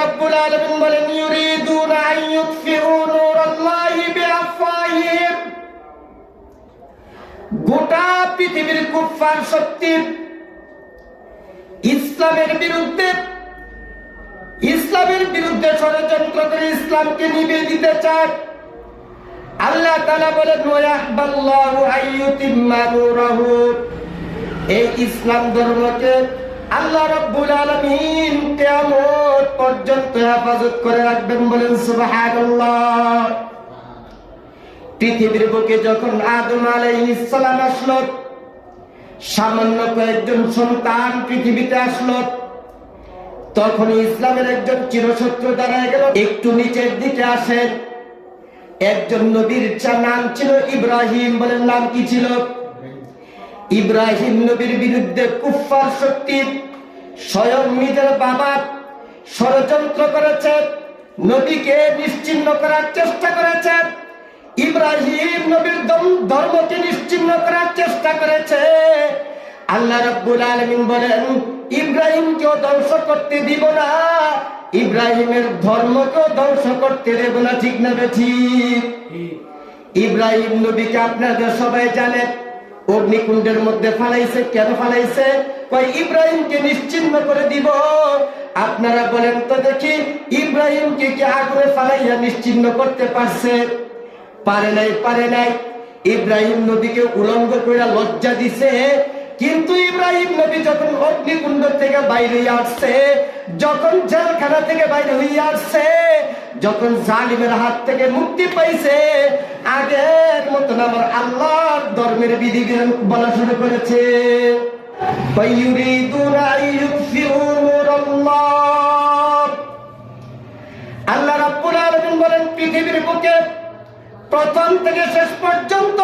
রাব্বুল আলামিন বলেন, ইউরিদুনা আন ইউতফিউ নূরাল্লাহি বিআফওয়াহিহিম। গোটা পৃথিবীর কুফফার শক্তি ইসলামের বিরুদ্ধে ইসলামের বিরুদ্ধে ষড়যন্ত্র করে ইসলামকে নিবে দিতে চায়। আল্লাহ তাআলা বলেন এই ইসলাম ধর্মকে আল্লাহ রাব্বুল আলামিন কিয়ামত পর্যন্ত হেফাজত করে রাখবেন বলেন সুবহানাল্লাহ। পৃথিবীর বুকে যখন আদম আলাইহিস সালাম আসলো, সামান্য কয়েকজন সন্তান পৃথিবীতে আসলো তখন ইসলামের একজন চিরশত্রু দাঁড়ায় গেল। একটু নিচের দিকে আসেন। একজন নবীর নাম ছিল ইব্রাহিম বলেন নাম কি ছিল? ইব্রাহিম নবীর বিরুদ্ধে কুফফার শক্তি স্বয়ং নিজের বাবা ষড়যন্ত্র করেছে নবীকে নিশ্চিহ্ন করার চেষ্টা করেছে ইব্রাহিম নবীর ধর্মকে নিশ্চিহ্ন করার চেষ্টা করেছে। আল্লাহ রাব্বুল আলামিন বলেন ইব্রাহিমকেও ধ্বংস করতে দিব না ইব্রাহিমের ধর্মকেও ধ্বংস করতে দেব না ঠিক না ঠিক? ইব্রাহিম নবীকে আপনাদের সবাই জানেন অগ্নিকুণ্ডের মধ্যে ফালাইছে, কেন ফালাইছে? কয়, ইব্রাহিমকে নিশ্চিন্ন করে দিব। আপনারা বলেন তো দেখি, ইব্রাহিমকে কি আগুনে ফালাইয়া নিশ্চিন্ন করতে পারছে? পারে নাই পারে নাই। ইব্রাহিম নদীকে উলঙ্গ করে লজ্জা দিছে। কিন্তু ইব্রাহিম নবী যখন অগ্নিকুণ্ড থেকে বাইরে আসছে, যখন জেলখানা থেকে বাইরে হইয়া আসছে, যখন জালিমের হাত থেকে মুক্তি পাইছে, আগের মতন আমার আল্লাহর ধর্মের বিধি বলা শুরু করেছে। আল্লাহ রাপুর আলামিন বলেন, পৃথিবীর বুকে প্রথম থেকে শেষ পর্যন্ত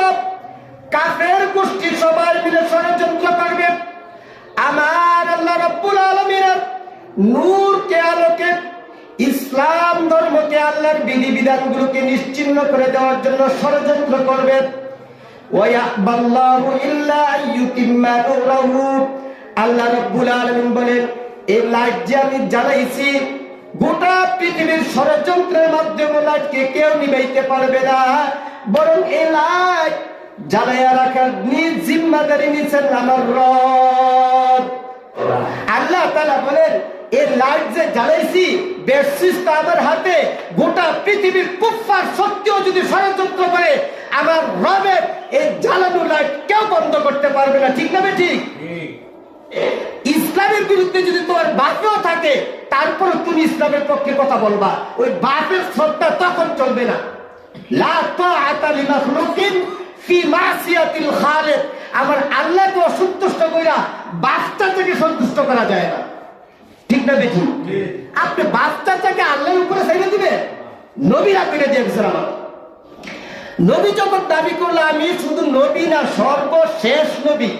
কাফের গোষ্ঠী সবাই মিলে ষড়যন্ত্র করবে। আমার আল্লাহ রাব্বুল আলামিনের নূরকে আলোকে, ইসলাম ধর্মকে আল্লাহর বিধি বিধানগুলোকে নিশ্চিহ্ন করে দেওয়ার জন্য ষড়যন্ত্র করবে। আল্লাহ রাব্বুল আলামিন বলেন এই লাইট যে আমি জ্বালাইছি, গোটা পৃথিবীর ষড়যন্ত্রের মাধ্যমে লাইটকে কেউ নিবাইতে পারবে না। বরং এই লাইট জ্বালাইয়া রাখার নিজ জিম্মাদারি নিছেন আমার রব। আল্লাহ তাআলা বলেন এই লাইট যে জ্বালাইছি বেশিস তো আমার হাতে, গোটা পৃথিবীর কুফফার সত্যিও যদি ষড়যন্ত্র করে, আমার রবের এই জ্বালানো লাইট কেউ বন্ধ করতে পারবে না। ঠিক না ঠিক? ইসলামের বিরুদ্ধে যদি তোমার বাপেও থাকে তারপরে তুমি ইসলামের পক্ষে কথা বলবা। ওই বাপের শ্রদ্ধা তখন চলবে না। লা তাআতা লিমাখলুকিন ফি মাসিয়াতিল খালিক। আমার আল্লাহকে অসন্তুষ্ট কইরা থেকে সন্তুষ্ট করা যায় না। ঠিক না দেখি আপনি বাচ্চাটাকে আল্লাহর উপরে ছেড়ে দিবে? নবীরা করে দিয়েছেন আমার। নবী যখন দাবি করল আমি শুধু নবী না সর্বশেষ নবী।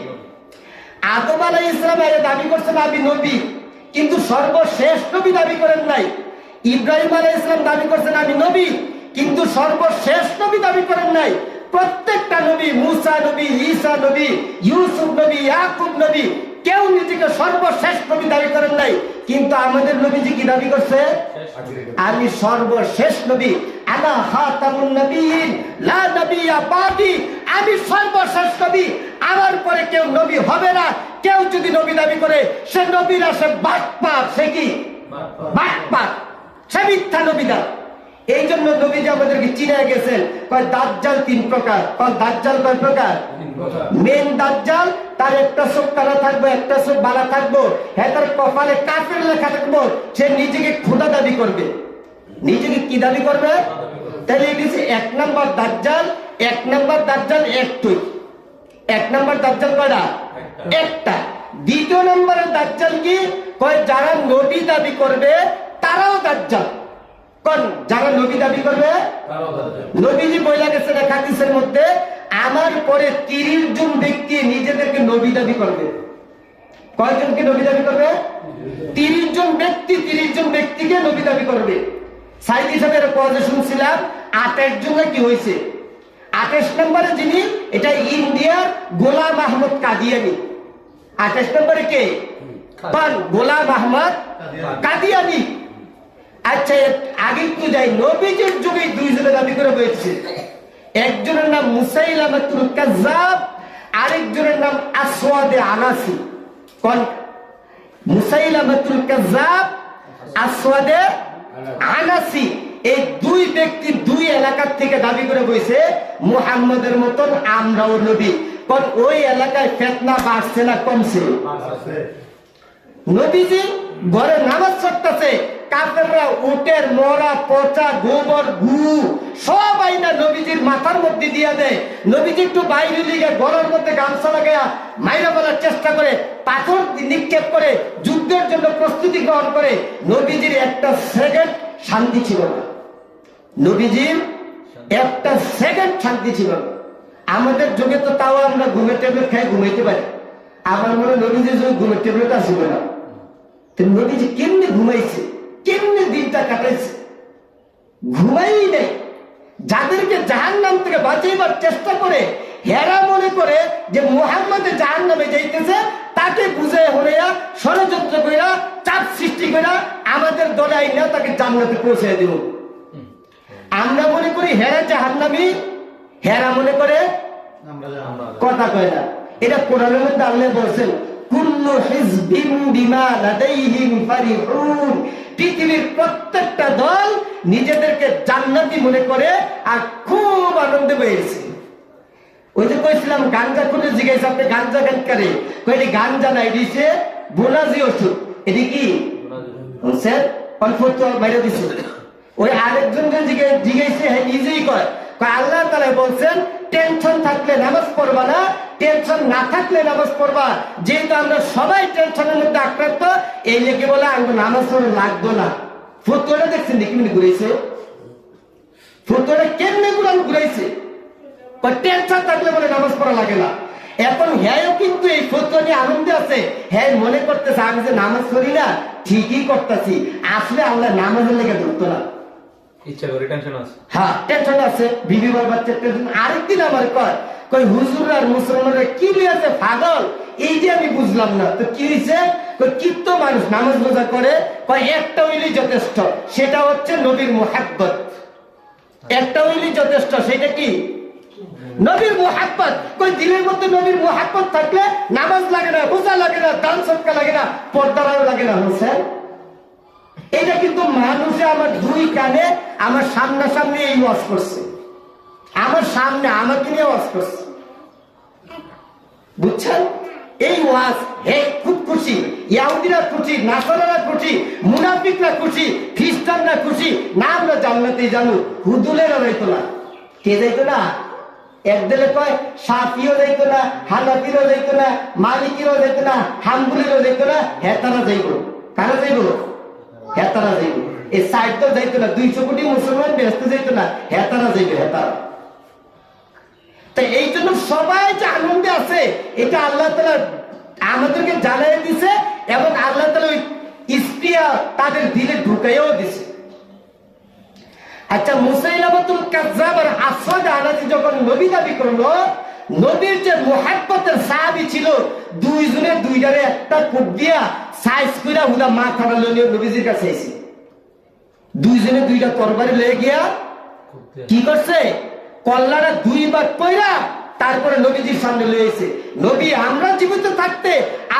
আদম আলাই ইসলাম দাবি করছেন আমি নবী। কিন্তু সর্বশেষ নবী দাবি করেন নাই। ইব্রাহিম আলাই ইসলাম দাবি করছেন আমি নবী। কিন্তু সর্বশেষ নবী দাবি করেন নাই। প্রত্যেকটা নবী, মুসা নবী, ঈসা নবী, ইউসুফ নবী, ইয়াকুব নবী, কেউ নিজেকে সর্বশেষ নবী দাবি করেন নাই। কিন্তু আমাদের নবীজি কি দাবি করছে? আমি সর্বশেষ নবী। আনা খাতামুন নবীন, লা নবিয়্যা বাদি। আমি সর্বশেষ নবী। আমার পরে কেউ নবী হবে না। কেউ যদি নবী দাবি করে, সে নবীরা সে বাটপাত সে কি? বাটপাত সে মিথ্যা নবীদা এই জন্য নবীজি আমাদেরকে চিনে গেছেন কয় দাজ্জাল তিন প্রকার। কয় দাজ্জাল কয় প্রকার? মেন দাজ্জাল তার একটা চোখ কানা থাকব একটা চোখ বালা থাকব। হ্যাঁ তার কপালে কাফের লেখা থাকব সে নিজেকে খোদা দাবি করবে। নিজেকে কি দাবি করবে? তাহলে দিছে এক নাম্বার দাজ্জাল এক নাম্বার দাজ্জাল একটুই এক নাম্বার দাজ্জাল কয়টা? একটা। দ্বিতীয় নম্বরের দাজ্জাল কি? কয় যারা নবী দাবি করবে তারাও দাজ্জাল। কোন? যারা নবী দাবি করবে? নবীজি বইলা গেছেন এক হাদিসের মধ্যে আমার পরে তিরিশ জন ব্যক্তি নিজেদেরকে নবী দাবি করবে। কয়জনকে নবী দাবি করবে? তিরিশ জন ব্যক্তি তিরিশ জন ব্যক্তিকে নবী দাবি করবে। সাইদ হিসাবে কথা শুনছিলাম আঠাশ জন কি হয়েছে? আঠাশ নম্বরে যিনি এটা ইন্ডিয়ার গোলাম আহমদ কাদিয়ানি। আঠাশ নম্বরে কে? গোলাম আহমদ কাদিয়ানি। আচ্ছা আগে একটু যাই নবীজির যুগে দুইজনে দাবি করে বলছে একজনের নাম মুসাইলামাতুল কাজ্জাব আরেকজনের নাম আসওয়াদে আনাসি। কোন? মুসাইলামাতুল কাজ্জাব আসওয়াদে আনাসি। এই দুই ব্যক্তি দুই এলাকার থেকে দাবি করে বইছে মুহাম্মদের মতন আমরাও নবী। কারণ ওই এলাকায় ফেতনা বাড়ছে না কমছে? নবীজি ঘরে নামাজ পড়তেছে কাফেররা উটের মরা, পচা গোবর গু সব আইনা নবীজির মাথার মধ্যে দিয়া দেয়। নবীজি একটু বাইরে লিগে ঘরের মধ্যে গামছা লাগাইয়া মাইরা বলার চেষ্টা করে, পাথর নিক্ষেপ করে, যুদ্ধের জন্য প্রস্তুতি গ্রহণ করে। নবীজির একটা সেকেন্ড শান্তি ছিল না। নবীজির একটা সেকেন্ড শান্তি ছিল না। আমাদের যুগে তো তাও আমরা ঘুমের ট্যাবলেট খাই ঘুমাইতে পারি। আমার মনে নবীজির যুগে ঘুমের ট্যাবলেট আসবে না। তো নবীজি কেমনে ঘুমাইছে? কেমনে দিনটা কাটাইছে ঘুমাই নেই। যাদেরকে জাহান নাম থেকে বাঁচাইবার চেষ্টা করে হেরা মনে করে যে মোহাম্মদে জাহান নামে যাইতেছে তাকে বুঝে হইয়া ষড়যন্ত্র কইরা চাপ সৃষ্টি কইরা আমাদের দলে আইনা তাকে জান্নাতে পৌঁছে দিব। আমরা মনে করি হেরা জাহান নামি হেরা মনে করে কথা কয় না। এটা কোরআনের মধ্যে আল্লাহ বলছেন পৃথিবীর প্রত্যেকটা দল নিজেদেরকে জান্নাতি মনে করে আর খুব আনন্দে পেয়েছে ওই যে কইছিলাম, গাঞ্জা কোনে জিজ্ঞাসা আপনি গাঞ্জা গান করে? গাঞ্জা নাই দিছে বোনাজি ওষুধ। এটি কি? বাইরে নিজেই আল্লাহ বলছেন, টেনশন থাকলে নামাজ পড়বা না টেনশন না থাকলে নামাজ পড়বা। যেহেতু আমরা সবাই টেনশনের মধ্যে আক্রান্ত এই লেগে বলে আমি নামাজ পড়ে লাগবো না। ফতুয়াটা দেখছেন দেখি মিনিট ঘুরেছে ফতুয়াটা কেমনে গুলাম ঘুরাইছে? টেনশন থাকলে বলে নামাজ পড়া লাগে না। এখন হ্যাঁ কিন্তু এই ফতুয়া নিয়ে আনন্দে আছে। হ্যাঁ মনে করতেছে আমি যে নামাজ পড়ি না ঠিকই করতেছি। আসলে আল্লাহ নামাজের লেগে ধরতো না। ইচ্ছা করে টেনশন আছে। হ্যাঁ টেনশন আছে। বিবি বাচ্চার টেনশন আরেকদিন আমার কয় কই হুজুর আর মুসলমানরা কি লিয়েছে পাগল? এই যে আমি বুঝলাম না। তো কি হয়েছে কিত্ত মানুষ নামাজ রোজা করে, কয়, একটা হইলেই যথেষ্ট, সেটা হচ্ছে নবীর মোহাব্বত। একটা হইলেই যথেষ্ট, সেটা কি? নবীর মোহাব্বত। কই দিলের মধ্যে নবীর মোহাব্বত থাকলে নামাজ লাগে না, রোজা লাগে না, দান সৎকা লাগে না, পর্দারাও লাগে না। হোসেন এটা কিন্তু মানুষে আমার দুই কানে আমার সামনাসামনি এই ওয়াজ করছে। আমার সামনে আমাকে নিয়ে ওয়াজ করছে। বুঝছেন? এই ওয়াজ, হে, খুব খুশি। ইয়াহুদিরা খুশি, নাসারারা খুশি, মুনাফিকরা খুশি, খ্রিস্টানরা খুশি। না, আমরা জান্নাতেই জানু হুদুলেরা যাইতো না। কে যাইতো না? একদলে কয়, সাফিও যাইতো না, হানাফিরও যাইতো না, মালিকিরও যাইতো না, হাম্বুলিরও যাইতো না, হেতারা যাইব। কারা যাইব? হেতারা যাইব। এই সাইড তো যাইতো না, দুইশো কোটি মুসলমান ব্যস্ত যাইতো না, হেতারা যাইবে, হেতারা। তো এই জন্য সবাই যে আনন্দে আছে এটা আল্লাহ তালা আমাদেরকে জানাই দিছে এবং আল্লাহ তালা ওই ইস্পিয়া তাদের দিলে ঢুকাইও দিছে। আচ্ছা মুসাইলামাতুল কাজ্জাব আর আসওয়াদ আনাজি যখন নবী দাবি করল নবীর যে মুহাব্বতের সাহাবী ছিল দুইজনে দুইটারে একটা কুপ দিয়া সাইজ কইরা হুদা মা লইয়া নবীজির কাছে এসে দুইজনে দুইটা তরবারি লয়ে গিয়া কি করছে? কল্লাটা দুইবার পয়রা তারপরে নবীজির সামনে লয়েছে নবী, আমরা জীবিত থাকতে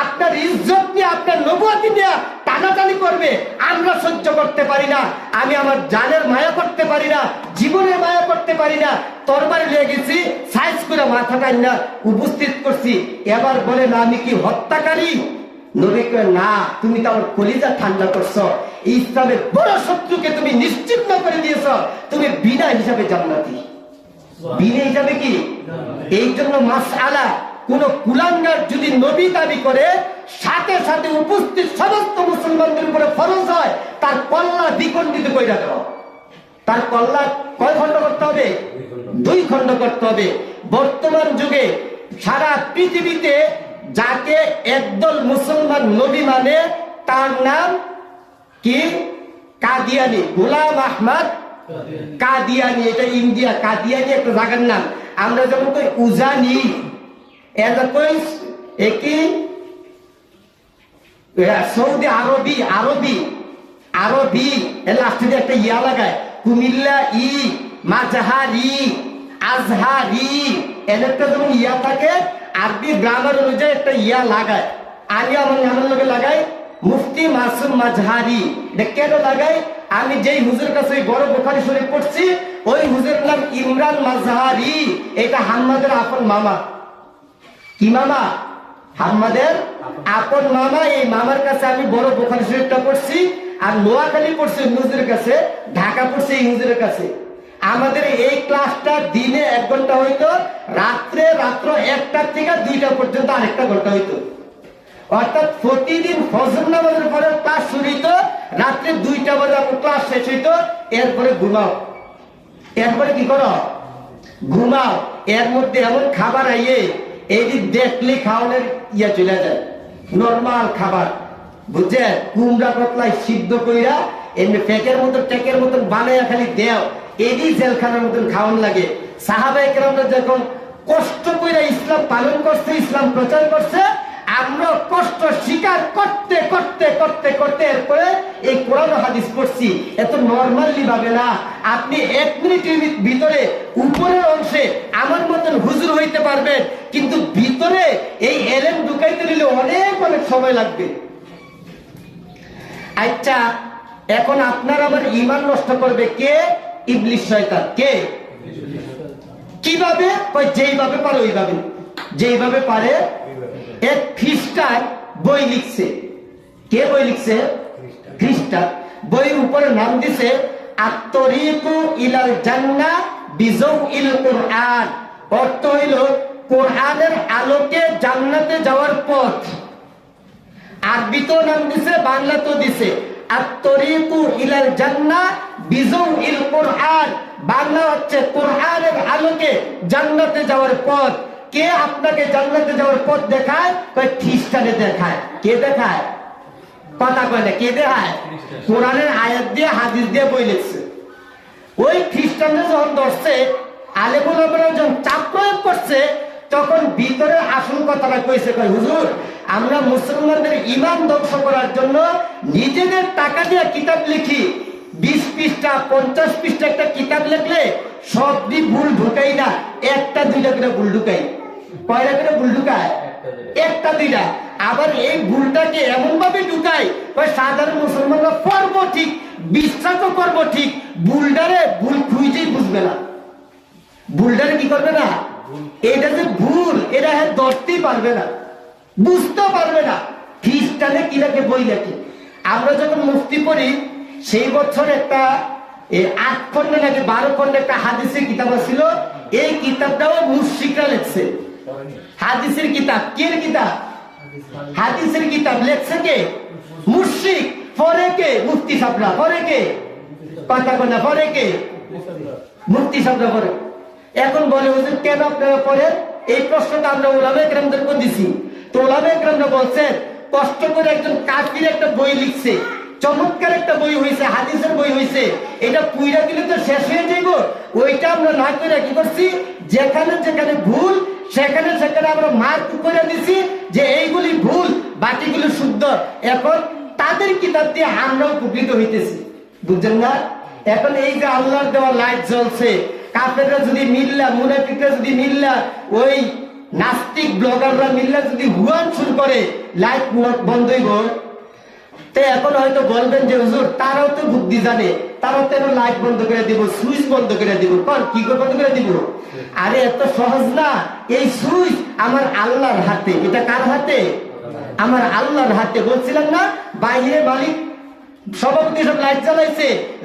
আপনার ইজ্জত নিয়ে, আপনার নবুয়াতি নিয়ে টানাটানি করবে, আমরা সহ্য করতে পারি না। আমি আমার জানের মায়া করতে পারি না, জীবনের মায়া করতে পারি না। তরবারি লেগে গেছি, সাইজ করে মাথাটা না উপস্থিত করছি। এবার বলে না আমি কি হত্যাকারী? নবী কয়, না, তুমি তো আমার কলিজা ঠান্ডা করছ। ইসলামের বড় শত্রুকে তুমি নিশ্চিন্ন করে দিয়েছ। তুমি বিনা হিসাবে জান্নাতি। বিনা হিসাবে কি? এই জন্য মাস আলা কোন কুলাঙ্গার যদি নবী দাবি করে, সাথে সাথে উপস্থিত সমস্ত মুসলমানদের উপরে ফরজ হয়, তার কল্লা দ্বিখণ্ডিত কইরা দেওয়া তার কল্লা কয় খণ্ড করতে হবে? দুই খণ্ড করতে হবে। বর্তমান যুগে সারা পৃথিবীতে যাকে একদল মুসলমান নবী মানে তার নাম কি? কাদিয়ানি, গোলাম আহমদ কাদিয়ানি, এটা ইন্ডিয়া, কাদিয়ানি একটা জায়গার নাম। আমরা যেমন কই উজানি কই? একই সৌদি আরবি আরবি আরবি। লাস্টে একটা ইয়া লাগায়, কুমিল্লা ই, মাঝহারি, আজহারি। একটা যেমন ইয়া থাকে, আরবি গ্রামার অনুযায়ী একটা ইয়া লাগায়। আমি আমার নামের লগে লাগাই মুফতি মাসুম মাঝহারি। এটা কেন লাগাই আমি যেই হুজুর কাছে ওই বড় বোখারি শরীফ পড়ছি, ওই হুজুর নাম ইমরান মাঝহারি। এটা হাম্মাদের আপন মামা। কি মামা? হাম্মাদের আপন মামা। এই মামার কাছে আমি বড় বোখারি শরীফটা পড়ছি আর নোয়াখালী পড়ছি হুজুরের কাছে, ঢাকা পড়ছি এই হুজুরের কাছে। আমাদের এই ক্লাসটা দিনে এক ঘণ্টা হইতো, রাত্রে রাত্র একটা থেকে দুইটা পর্যন্ত আরেকটা ঘণ্টা হইতো। অর্থাৎ প্রতিদিন ফজর নামাজের পরে ক্লাস শুরু হইতো, রাত্রে দুইটা বাজে ক্লাস শেষ হইতো, এরপরে ঘুমাও। এরপরে কি করো? ঘুমাও। এর মধ্যে এমন খাবার আইয়ে এই যে দেখলে খাওয়ানোর ইয়া চলে যায়। নর্মাল খাবার। বুঝছেন কুমড়া কতলাই সিদ্ধ কইরা, এমনি পেকের মতন টেকের মতন বানাইয়া খালি দেও। এডি জেলখানার মতন খাওয়ান লাগে। সাহাবাই কেরামরা যখন কষ্ট কইরা ইসলাম পালন করছে, ইসলাম প্রচার করছে আমরা কষ্ট স্বীকার করতে করতে করতে করতে এরপরে এই কোরআন হাদিস পড়ছি। এত নর্মালি ভাবে না। আপনি এক মিনিটের ভিতরে উপরের অংশে আমার মতন হুজুর হইতে পারবেন, কিন্তু ভিতরে এই এলেন ঢুকাইতে নিলে অনেক অনেক সময় লাগবে। আচ্ছা এখন আপনার আবার ইমান নষ্ট করবে কে? ইবলিশ শয়তান। কে? কীভাবে? যেইভাবে পারে ওইভাবে। যেইভাবে পারে এক খ্রিস্টান বই লিখছে। কে বই লিখছে? খ্রিস্টান বইয়ের উপরে নাম দিছে আত্তরিকু ইলাল জান্না বিজৌ ইল কোরআন। অর্থ হইল কোরআনের আলোকে জান্নাতে যাওয়ার পথ। আরবিতেও নাম দিছে বাংলাতেও দিছে আত্তরিকু ইলাল জান্না বিজৌ ইল কোরআন। বাংলা হচ্ছে কোরআনের আলোকে জান্নাতে যাওয়ার পথ। কে আপনাকে জান্নাতে যাওয়ার পথ দেখায়? কয় খ্রিস্টানে দেখায়। কে দেখায়? কথা কয় না কে দেখায়? কোরআনের আয়াত দিয়ে হাদিস দিয়ে বই লিখছে। ওই খ্রিস্টানরা যখন ধরছে আলেমুল যখন চাপ প্রয়োগ করছে তখন ভিতরে আসল কথাটা কইছে কয় হুজুর আমরা মুসলমানদের ইমান ধ্বংস করার জন্য নিজেদের টাকা দিয়ে কিতাব লিখি। বিশ পৃষ্ঠা পঞ্চাশ পৃষ্ঠা একটা কিতাব লিখলে সবটি ভুল ঢুকাই না। একটা দুইটা করে ভুল ঢুকাই। কয়টা করে ভুল ঢুকায়। একটা, দুইটা। আবার এই ভুলটাকে এমন ভাবে ঢুকায় সাধারণ মুসলমানরা পড়ব ঠিক, বিশ্বাসও করব ঠিক, ভুলটারে ভুল খুঁজেই বুঝবে না। ভুলটারে কি করবে না? এটা যে ভুল, এটা হ্যাঁ ধরতেই পারবে না বুঝতে পারবে না। খ্রিস্টানে কি রাখে বই লেখে? আমরা যখন মুক্তি পড়ি, সেই বছর একটা আট খন্ডে নাকি বারো খন্ডে একটা হাদিসের কিতাব ছিল এই কিতাবটাও মুশিকরা লিখছে। হাদিসের কিতাব কে কিতাব? হাদিসের কিতাব লেখছে কে? মুশিক পরে কে? মুফতি সাপড়া পরে কে? কথা কথা পরে কে? মুক্তি শব্দ করে এখন বলে, হুজুর, কেন আপনারা পড়েন? এই প্রশ্নটা আমরা ওলামে গ্রামদেরকে দিছি। তো ওলামে গ্রামরা বলছেন, কষ্ট করে একজন কাফির একটা বই লিখছে। চমৎকার একটা বই হয়েছে হাদিসের বই হয়েছে এটা পুইরা দিলে তো শেষ হয়ে যাইব। ওইটা আমরা না করে কি করছি? যেখানে যেখানে ভুল সেখানে সেখানে আমরা মার্ক করে দিছি যে এইগুলি ভুল, বাকিগুলি শুদ্ধ। এখন তাদের কিতাব দিয়ে আমরাও উপকৃত হইতেছি। বুঝছেন না? এখন এই যে আল্লাহর দেওয়া লাইট জ্বলছে, কাফেররা যদি মিল্লা, মুনাফিকরা যদি মিল্লা, ওই নাস্তিক ব্লগাররা মিল্লা যদি হুয়ান শুরু করে লাইট বন্ধ হইব। তো এখন হয়তো বলবেন যে, হুজুর, তারাও তো বুদ্ধি জানে, তারাও তো লাইট বন্ধ করে দিব সুইচ বন্ধ করে দিব। কর, কি করে বন্ধ করে দিব? আরে, এত সহজ না। এই সুইচ আমার আল্লাহর হাতে। এটা কার হাতে? আমার আল্লাহর হাতে। বলছিলাম না, বাইরে মালিক সভাপতি সব লাইট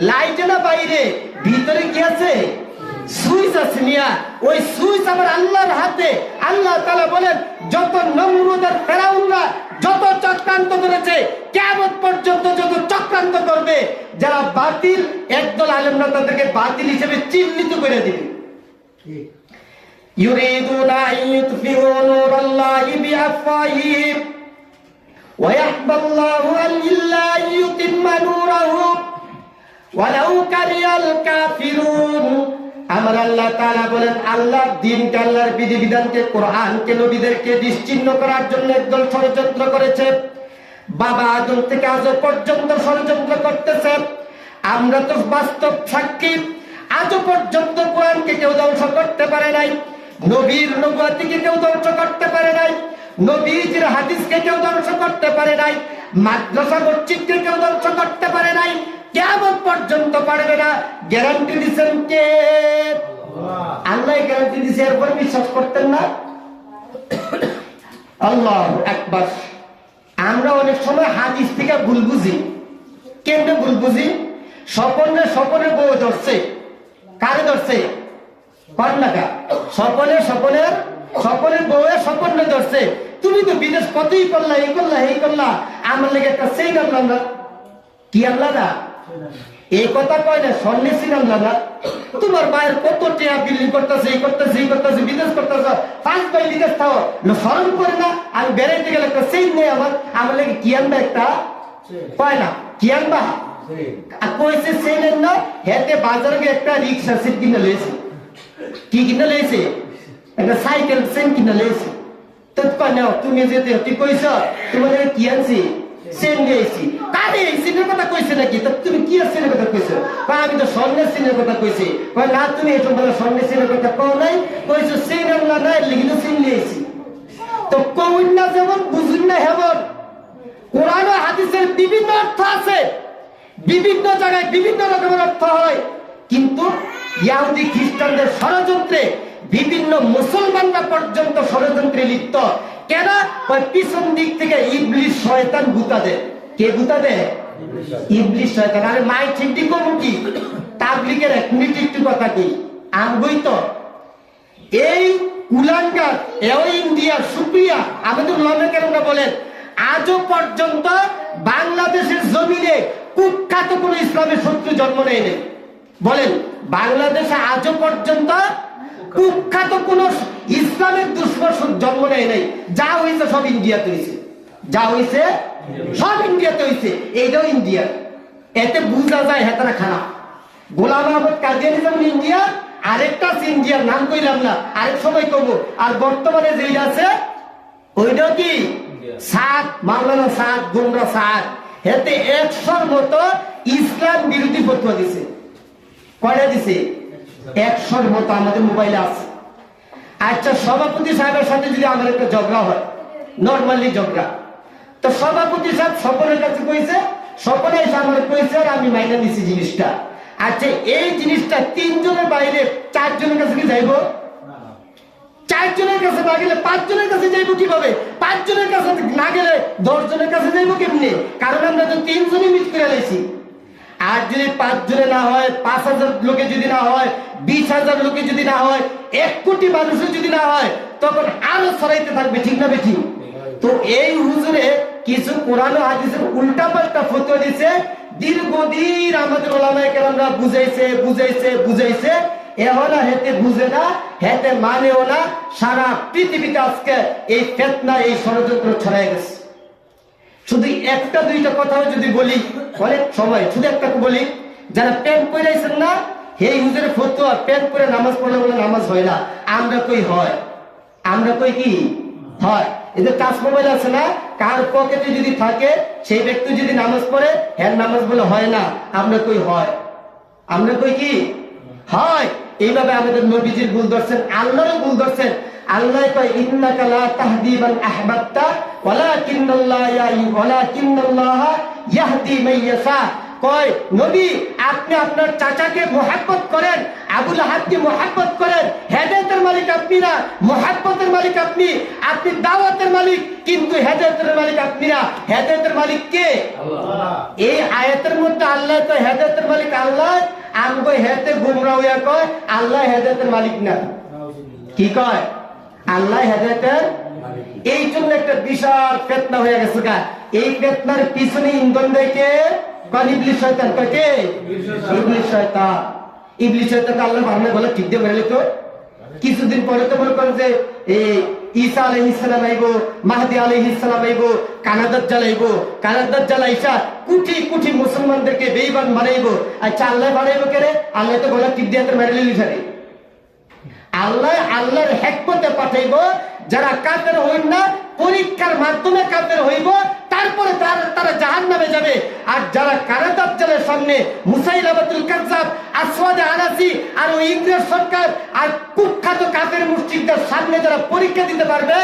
লাইটে না বাইরে? ভিতরে কি আছে? সুইচ আছে ওই সুইচ আমার আল্লাহর হাতে। আল্লাহ তাআলা বলেন, যত নমরুদ আর ফেরাউনরা যত চক্রান্ত করেছে কেমন পর্যন্ত যত চক্রান্ত করবে, যারা বাতিল, একদল আলেমরা তাদেরকে বাতিল হিসেবে চিহ্নিত করে দিবে। يريدون أن يطفئوا نور الله بأفواههم ويحبى الله أن إلا أن يتم نوره ولو كره الكافرون আমার আল্লাহ তাআলা বলেন আল্লাহ দিনকে আল্লাহর বিধিবিধানকে কোরআনকে নবীদেরকে নিশ্চিহ্ন করার জন্য একদল ষড়যন্ত্র করেছে বাবা আদম থেকে আজ পর্যন্ত ষড়যন্ত্র করতেছে আমরা তো বাস্তব সাক্ষী আজও পর্যন্ত কোরআনকে কেউ ধ্বংস করতে পারে নাই। নবীর নবুয়াতিকে কেউ ধ্বংস করতে পারে নাই। নবীজির হাদিসকে কেউ ধ্বংস করতে পারে নাই। মাদ্রাসা মসজিদকে কেউ ধ্বংস করতে পারে নাই। কেমন পর্যন্ত পারবে না। গ্যারান্টি দিচ্ছেন কে? আল্লাহ গ্যারান্টি দিছে, এরপর বিশ্বাস করতেন না? আল্লাহ একবার। আমরা অনেক সময় হাদিস থেকে ভুল বুঝি। কেমনে ভুল বুঝি? স্বপনে স্বপনে বউ ধরছে। কারে ধরছে? কন্যাকা স্বপনে স্বপনের স্বপনের বউয়ে স্বপনে ধরছে। তুমি তো বিদেশ কতই করলা এই করলা এই করলা। আমার লেগে একটা সেই আনলাম না কি আনলা না এই কথা কয় না সন্ন্যাসী আনলা না তোমার মায়ের কত টিয়া বিল্ডিং করতেছে এই করতেছে এই করতেছে বিদেশ করতেছে। পাঁচ ভাই বিদেশ থাও। স্মরণ করে না আমি বেড়াইতে গেলে একটা সেই নেই আমার। আমার লেগে কি আনবা একটা? কয় না কি আনবা? কইছে সেই নেন না হেতে বাজারে একটা রিক্সা সিট কিনে লয়েছে কি কিনে লয়েছে একটা সাইকেল সেন কিনে লয়েছে তো নাও, তুমি যেতে তুই কইছ? তোমার কি আনছি? সেন দিয়েছি কারে সিনের কথা কইছে নাকি? তো তুমি কি সিনের কথা কইছো? কয়, আমি তো স্বর্ণের সিনের কথা কইছি। কয়, না, তুমি এসব বলে স্বর্ণের সিনের কথা কও নাই। কইছো সেন না লিখিত সিন লিয়েছি তো কউন না যেমন, বুঝুন না হেমন। কোরআন হাদিসের বিভিন্ন অর্থ আছে। বিভিন্ন জায়গায় বিভিন্ন রকমের অর্থ হয়। কিন্তু ইয়াহুদি খ্রিস্টানদের ষড়যন্ত্রে বিভিন্ন মুসলমানরা পর্যন্ত ষড়যন্ত্রে লিপ্ত। কেন? পিছন দিক থেকে ইবলিশ শয়তান গুতা দেয়। কে গুতা দেয়? ইবলিশ শয়তান। আরে মাই ঠিক দিক কি? তাবলিকের এক মিনিট একটু কথা কি আনবই তো। এই কুলাঙ্গার এও ইন্ডিয়ার সুপ্রিয়া আমাদের লমেকেরা বলেন, আজও পর্যন্ত বাংলাদেশের জমিনে কুখ্যাত কোন ইসলামের শত্রু জন্ম নেয়নি বলেন বাংলাদেশে আজও পর্যন্ত কুখ্যাত কোন ইসলামের দুশ্মন জন্ম নেয় নাই। যা হয়েছে সব ইন্ডিয়াতে হয়েছে। যা হয়েছে সব ইন্ডিয়াতে হয়েছে। এইটাও ইন্ডিয়া। এতে বুঝা যায় হেতারা খারাপ। গোলাম আহমদ কাদিয়ানি যেমন ইন্ডিয়া আরেকটা আছে ইন্ডিয়ার নাম কইলাম না আরেক সময় কবো আর বর্তমানে যেই আছে ওইটাও কি? সাত মাওলানা সাত গুমরা সাত হেতে একশোর মতো ইসলাম বিরোধী ফতোয়া দিছে। কয়টা দিছে? একশোর মতো আমাদের মোবাইলে আছে। আচ্ছা সভাপতি সাহেবের সাথে যদি আমার একটা ঝগড়া হয় নর্মালি ঝগড়া। তো সভাপতি সাহেব সকলের কাছে কইছে সকলে এসে আমার কইছে, আর আমি মাইনে নিছি জিনিসটা। আচ্ছা এই জিনিসটা তিনজনের বাইরে চারজনের কাছে কি যাইবো? চারজনের কাছে না গেলে পাঁচজনের কাছে কীভাবে? পাঁচজনের কাছে না গেলে দশজনের কাছে কেমনি? কারণ আমরা তো তিনজনই করে লাইছি। আর যদি পাঁচ জনে না হয়, পাঁচ হাজার লোকে যদি না হয়, বিশ হাজার লোকে যদি না হয়, এক কোটি মানুষের যদি না হয়, তখন আরও ছড়াইতে থাকবে, ঠিক না বেঠিক? তো এই হুজুরে কিছু কোরআন হাদিসের উল্টা পাল্টা ফতোয়া দিছে। দীর্ঘদিন আমাদের ওলামায়ে কেরামরা বুঝাইছে বুঝাইছে বুঝাইছে। এখন আর হেতে বুঝে না, হেতে মানেও না, সারা পৃথিবীতে আজকে এই ফেতনা, এই ষড়যন্ত্র ছড়াই গেছে। শুধু একটা, দুইটা কথা যদি বলি অনেক সময়, শুধু একটা বলি, যারা প্যান্ট পরাইছেন না এই হুজুরে ফতুয়া প্যান্ট পরে নামাজ পড়লে বলে নামাজ হয় না। আমরা কই হয়? আমরা কই কি? হয়। এদের টাচ মোবাইল আছে না, কার পকেটে যদি থাকে, সেই ব্যক্তি যদি নামাজ পড়ে হ্যাঁ নামাজ বলে হয় না। আমরা কই হয়? আমরা কই কি? হয়। এইভাবে আমাদের নবীজির ভুল ধরছেন আল্লাহরও ভুল ধরছেন। আল্লাহ কয় ইন্নাকা লা তাহদি আহবাবতা ওয়ালাকিন্নাল্লাহ ইয়াহি ওয়ালাকিন্নাল্লাহ ইয়াহদি কয় নবী আপনি আপনার চাচাকে মোহাব্বত করেন আবুল আহাবকে মোহাব্বত করেন। হেদায়েতের মালিক আপনি না মোহাব্বতের মালিক আপনি। আপনি দাওয়াতের মালিক কিন্তু হেদায়েতের মালিক আপনি না। হেদায়েতের মালিক কে? এই আয়াতের মধ্যে আল্লাহ তো হেদায়েতের মালিক আল্লাহ আমগো হেতে গুমরা হইয়া কয়, আল্লাহ হেদায়েতের মালিক না। কি কয়? আল্লাহ হেদায়েতের এই জন্য একটা বিশাল ফেতনা হয়ে গেছে গা। এই ফেতনার পিছনে ইন্ধন কে? ইবলিশ শয়তান। কয় কে? ইবলিশ শয়তান। ইবলিশ শয়তান আল্লাহ ভাবনা বলে ঠিক দিয়ে বেরোলে তো কিছুদিন পরে তো মনে করেন যে, এই ঈসা আলাইহিস সালাম আইবো, মাহদি আলাইহিস সালাম আইবো কানাদাত জ্বালাইব কানাদাত জ্বালাইসা কুটি কুটি মুসলমানদেরকে বেইবান বানাইবো। আচ্ছা আল্লাহ বানাইবো কে রে আল্লাহ তো বলে টিপ দিয়ে মেরে লিলি আল্লাহ, আল্লাহর হেকমতে পাঠাইব, যারা কাফের হইন না, পরীক্ষার মাধ্যমে কাফের হইব তারপরে তারা জাহান নামে যাবে। আর যারা কারাদাজ্জালের সামনে মুসাইলাবাতুল কাজ্জাব, আসওয়াদে আনাসি আর ওই ইংরেজ সরকার আর কুখ্যাত সামনে যারা পরীক্ষা দিতে পারবে,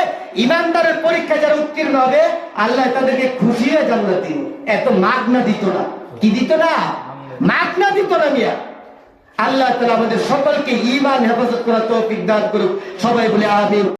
ইমানদারের পরীক্ষা যারা উত্তীর্ণ হবে, আল্লাহ তাদেরকে খুশি হয়ে জান্নাত দিন এত মাগনা দিত না। কি দিত না? মাগনা দিত না মিয়া। আল্লাহ তালা আমাদের সকলকে ইমান হেফাজত করার তৌফিক দান করুক। সবাই বলে আমিন।